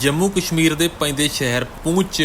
ਜੰਮੂ ਕਸ਼ਮੀਰ ਦੇ ਪੈਂਦੇ ਸ਼ਹਿਰ ਪੂੰਛ,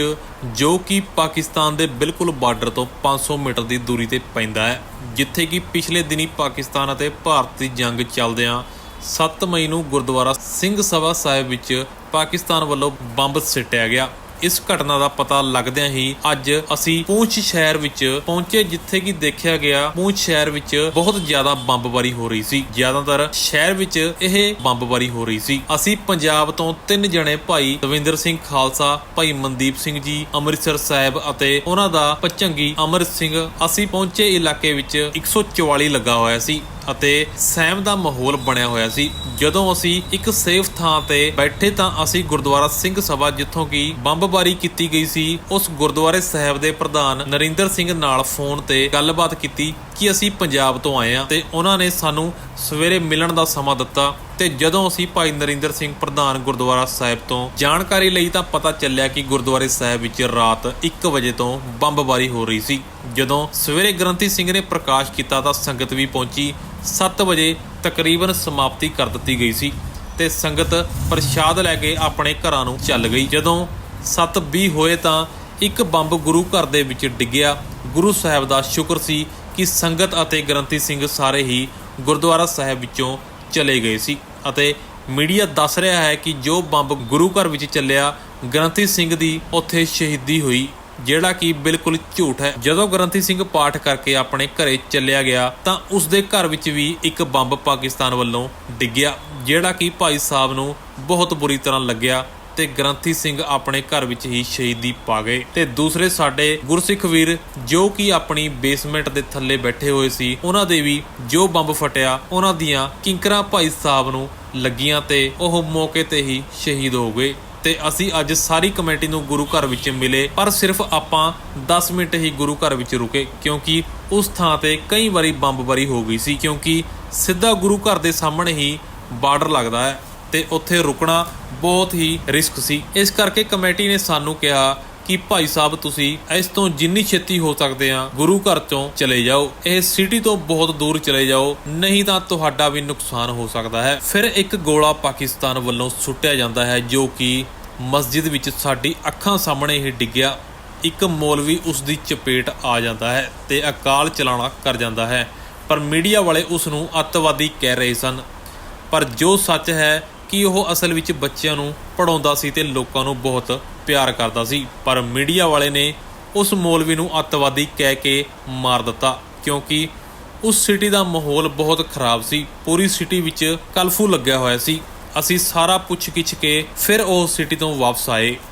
ਜੋ ਕਿ ਪਾਕਿਸਤਾਨ ਦੇ ਬਿਲਕੁਲ ਬਾਰਡਰ ਤੋਂ 500 ਮੀਟਰ ਦੀ ਦੂਰੀ ਤੇ ਪੈਂਦਾ ਹੈ, ਜਿੱਥੇ ਕਿ ਪਿਛਲੇ ਦਿਨੀ ਪਾਕਿਸਤਾਨ ਅਤੇ ਭਾਰਤ ਦੀ ਜੰਗ ਚੱਲਦਿਆਂ 7 ਮਈ ਨੂੰ ਗੁਰਦੁਆਰਾ ਸਿੰਘ ਸਭਾ ਸਾਹਿਬ ਵਿੱਚ ਪਾਕਿਸਤਾਨ ਵੱਲੋਂ ਬੰਬ ਸਿੱਟਿਆ ਗਿਆ। ਇਸ ਘਟਨਾ ਦਾ ਪਤਾ ਲੱਗਦਿਆਂ ਹੀ ਅੱਜ ਅਸੀਂ ਪੂੰਛ ਸ਼ਹਿਰ ਵਿੱਚ ਪਹੁੰਚੇ, ਜਿੱਥੇ ਕਿ ਦੇਖਿਆ ਗਿਆ ਪੂੰਛ ਸ਼ਹਿਰ ਵਿੱਚ ਬਹੁਤ ਜ਼ਿਆਦਾ ਬੰਬਬਾਰੀ ਹੋ ਰਹੀ ਸੀ। ਜ਼ਿਆਦਾਤਰ ਸ਼ਹਿਰ ਵਿੱਚ ਇਹ ਬੰਬਬਾਰੀ ਹੋ ਰਹੀ ਸੀ। ਅਸੀਂ ਪੰਜਾਬ ਤੋਂ ਤਿੰਨ ਜਣੇ ਭਾਈ ਦਵਿੰਦਰ ਸਿੰਘ ਖਾਲਸਾ, ਭਾਈ ਮਨਦੀਪ ਸਿੰਘ ਜੀ, ਅੰਮ੍ਰਿਤਸਰ ਸਾਹਿਬ ਅਤੇ ਉਹਨਾਂ ਦਾ ਪਚੰਗੀ ਅਮਰ ਸਿੰਘ, ਅਸੀਂ ਪਹੁੰਚੇ ਇਲਾਕੇ ਵਿੱਚ 144 ਲੱਗਾ ਹੋਇਆ ਸੀ। ਅਤੇ ਸਹਿਮ ਦਾ ਮਾਹੌਲ ਬਣਿਆ ਹੋਇਆ ਸੀ। ਜਦੋਂ ਅਸੀਂ ਇੱਕ ਸੇਫ ਥਾਂ ਤੇ ਬੈਠੇ ਤਾਂ ਅਸੀਂ ਗੁਰਦੁਆਰਾ ਸਿੰਘ ਸਭਾ ਜਿੱਥੋਂ ਕਿ ਬੰਬਬਾਰੀ ਕੀਤੀ ਗਈ ਸੀ, ਉਸ ਗੁਰਦੁਆਰੇ ਸਾਹਿਬ ਦੇ ਪ੍ਰਧਾਨ ਨਰਿੰਦਰ ਸਿੰਘ ਨਾਲ ਫੋਨ ਤੇ ਗੱਲਬਾਤ ਕੀਤੀ ਕਿ ਅਸੀਂ ਪੰਜਾਬ ਤੋਂ ਆਏ ਹਾਂ ਤੇ ਉਹਨਾਂ ਨੇ ਸਾਨੂੰ ਸਵੇਰੇ ਮਿਲਣ ਦਾ ਸਮਾਂ ਦਿੱਤਾ ਤੇ ਜਦੋਂ ਅਸੀਂ ਭਾਈ ਨਰਿੰਦਰ ਸਿੰਘ ਪ੍ਰਧਾਨ ਗੁਰਦੁਆਰਾ ਸਾਹਿਬ ਤੋਂ ਜਾਣਕਾਰੀ ਲਈ ਤਾਂ ਪਤਾ ਚੱਲਿਆ ਕਿ ਗੁਰਦੁਆਰੇ ਸਾਹਿਬ ਵਿੱਚ ਰਾਤ 1 ਵਜੇ ਤੋਂ ਬੰਬਬਾਰੀ ਹੋ ਰਹੀ ਸੀ। ਜਦੋਂ ਸਵੇਰੇ ਗ੍ਰੰਥੀ ਸਿੰਘ ਨੇ ਪ੍ਰਕਾਸ਼ ਕੀਤਾ ਤਾਂ ਸੰਗਤ ਵੀ ਪਹੁੰਚੀ। 7 ਵਜੇ ਤਕਰੀਬਨ ਸਮਾਪਤੀ ਕਰ ਦਿੱਤੀ ਗਈ ਸੀ ਤੇ ਸੰਗਤ ਪ੍ਰਸ਼ਾਦ ਲੈ ਕੇ ਆਪਣੇ ਘਰਾਂ ਨੂੰ ਚੱਲ ਗਈ। ਜਦੋਂ 7:20 ਹੋਏ ਤਾਂ ਇੱਕ ਬੰਬ ਗੁਰੂ ਘਰ ਦੇ ਵਿੱਚ ਡਿੱਗਿਆ। ਗੁਰੂ ਸਾਹਿਬ ਦਾ ਸ਼ੁਕਰ ਸੀ ਕਿ ਸੰਗਤ ਅਤੇ ਗ੍ਰੰਥੀ ਸਿੰਘ ਸਾਰੇ ਹੀ ਗੁਰਦੁਆਰਾ ਸਾਹਿਬ ਵਿੱਚੋਂ ਚਲੇ ਗਏ ਸੀ ਅਤੇ ਮੀਡੀਆ ਦੱਸ ਰਿਹਾ ਹੈ ਕਿ ਜੋ ਬੰਬ ਗੁਰੂ ਘਰ ਵਿੱਚ ਚੱਲਿਆ, ਗ੍ਰੰਥੀ ਸਿੰਘ ਦੀ ਉੱਥੇ ਸ਼ਹੀਦੀ ਹੋਈ। ਜਿਹੜਾ ਕਿ ਬਿਲਕੁਲ ਝੂਠ ਹੈ। ਜਦੋਂ ਗ੍ਰੰਥੀ ਸਿੰਘ ਪਾਠ ਕਰਕੇ ਆਪਣੇ ਘਰੇ ਚੱਲਿਆ ਗਿਆ, ਤਾਂ ਉਸ ਦੇ ਘਰ ਵਿੱਚ ਵੀ ਇੱਕ ਬੰਬ ਪਾਕਿਸਤਾਨ ਵੱਲੋਂ ਡਿੱਗਿਆ, ਜਿਹੜਾ ਕਿ ਭਾਈ ਸਾਹਿਬ ਨੂੰ ਬਹੁਤ ਬੁਰੀ ਤਰ੍ਹਾਂ ਲੱਗਿਆ ਤੇ ਗ੍ਰੰਥੀ ਸਿੰਘ ਆਪਣੇ ਘਰ ਵਿੱਚ ਹੀ ਸ਼ਹੀਦੀ ਪਾ ਗਏ। ਤੇ ਦੂਸਰੇ ਸਾਡੇ ਗੁਰਸਿੱਖ ਵੀਰ ਜੋ ਕਿ ਆਪਣੀ ਬੇਸਮੈਂਟ ਦੇ ਥੱਲੇ ਬੈਠੇ ਹੋਏ ਸੀ, ਉਹਨਾਂ ਦੇ ਵੀ ਜੋ ਬੰਬ ਫਟਿਆ, ਉਹਨਾਂ ਦੀਆਂ ਕਿੰਕਰਾਂ ਭਾਈ ਸਾਹਿਬ ਨੂੰ ਲੱਗੀਆਂ ਤੇ ਉਹ ਮੌਕੇ ਤੇ ਹੀ ਸ਼ਹੀਦ ਹੋ ਗਏ। ਤੇ ਅਸੀਂ ਅੱਜ ਸਾਰੀ ਕਮੇਟੀ ਨੂੰ ਗੁਰੂ ਘਰ ਵਿੱਚ ਮਿਲੇ, ਪਰ ਸਿਰਫ ਆਪਾਂ 10 ਮਿੰਟ ਹੀ ਗੁਰੂ ਘਰ ਵਿੱਚ ਰੁਕੇ, ਕਿਉਂਕਿ ਉਸ ਥਾਂ ਤੇ ਕਈ ਵਾਰੀ ਬੰਬਬਾਰੀ ਹੋ ਗਈ ਸੀ, ਕਿਉਂਕਿ ਸਿੱਧਾ ਗੁਰੂ ਘਰ ਦੇ ਸਾਹਮਣੇ ਹੀ ਬਾਰਡਰ ਲੱਗਦਾ ਹੈ ਤੇ ਉੱਥੇ ਰੁਕਣਾ ਬਹੁਤ ਹੀ ਰਿਸਕ ਸੀ। ਇਸ ਕਰਕੇ ਕਮੇਟੀ ਨੇ ਸਾਨੂੰ ਕਿਹਾ ਕਿ ਭਾਈ ਸਾਹਿਬ ਤੁਸੀਂ ਇਸ ਤੋਂ ਜਿੰਨੀ ਛੇਤੀ ਹੋ ਸਕਦੇ ਆ, ਗੁਰੂ ਘਰ ਤੋਂ ਚਲੇ ਜਾਓ। ਇਹ ਸਿਟੀ ਤੋਂ ਬਹੁਤ ਦੂਰ ਚਲੇ ਜਾਓ, ਨਹੀਂ ਤਾਂ ਤੁਹਾਡਾ ਵੀ ਨੁਕਸਾਨ ਹੋ ਸਕਦਾ ਹੈ। ਫਿਰ ਇੱਕ ਗੋਲਾ ਪਾਕਿਸਤਾਨ ਵੱਲੋਂ ਸੁੱਟਿਆ ਜਾਂਦਾ ਹੈ, ਜੋ ਕਿ ਮਸਜਿਦ ਵਿੱਚ ਸਾਡੀ ਅੱਖਾਂ ਸਾਹਮਣੇ ਹੀ ਡਿੱਗਿਆ। ਇੱਕ ਮੌਲਵੀ ਉਸ ਦੀ ਚਪੇਟ ਆ ਜਾਂਦਾ ਹੈ ਤੇ ਅਕਾਲ ਚਲਾਣਾ ਕਰ ਜਾਂਦਾ ਹੈ। ਪਰ ਮੀਡੀਆ ਵਾਲੇ ਉਸ ਨੂੰ ਅੱਤਵਾਦੀ ਕਹਿ ਰਹੇ ਸਨ। ਪਰ ਜੋ ਸੱਚ ਹੈ ਕਿ ਉਹ ਅਸਲ ਵਿੱਚ ਬੱਚਿਆਂ ਨੂੰ ਪੜਾਉਂਦਾ ਸੀ ਤੇ ਲੋਕਾਂ ਨੂੰ ਬਹੁਤ ਪਿਆਰ ਕਰਦਾ ਸੀ। ਪਰ ਮੀਡੀਆ ਵਾਲੇ ਨੇ ਉਸ ਮੌਲਵੀ ਨੂੰ ਅੱਤਵਾਦੀ ਕਹਿ ਕੇ ਮਾਰ ਦਿੱਤਾ ਕਿਉਂਕਿ ਉਸ ਸਿਟੀ ਦਾ ਮਾਹੌਲ ਬਹੁਤ ਖਰਾਬ ਸੀ। ਪੂਰੀ ਸਿਟੀ ਵਿੱਚ ਕਲਫੂ ਲੱਗਿਆ ਹੋਇਆ ਸੀ। ਅਸੀਂ ਸਾਰਾ ਪੁੱਛ ਗਿੱਛ ਕੇ ਫਿਰ ਉਹ ਸਿਟੀ ਤੋਂ ਵਾਪਸ ਆਏ।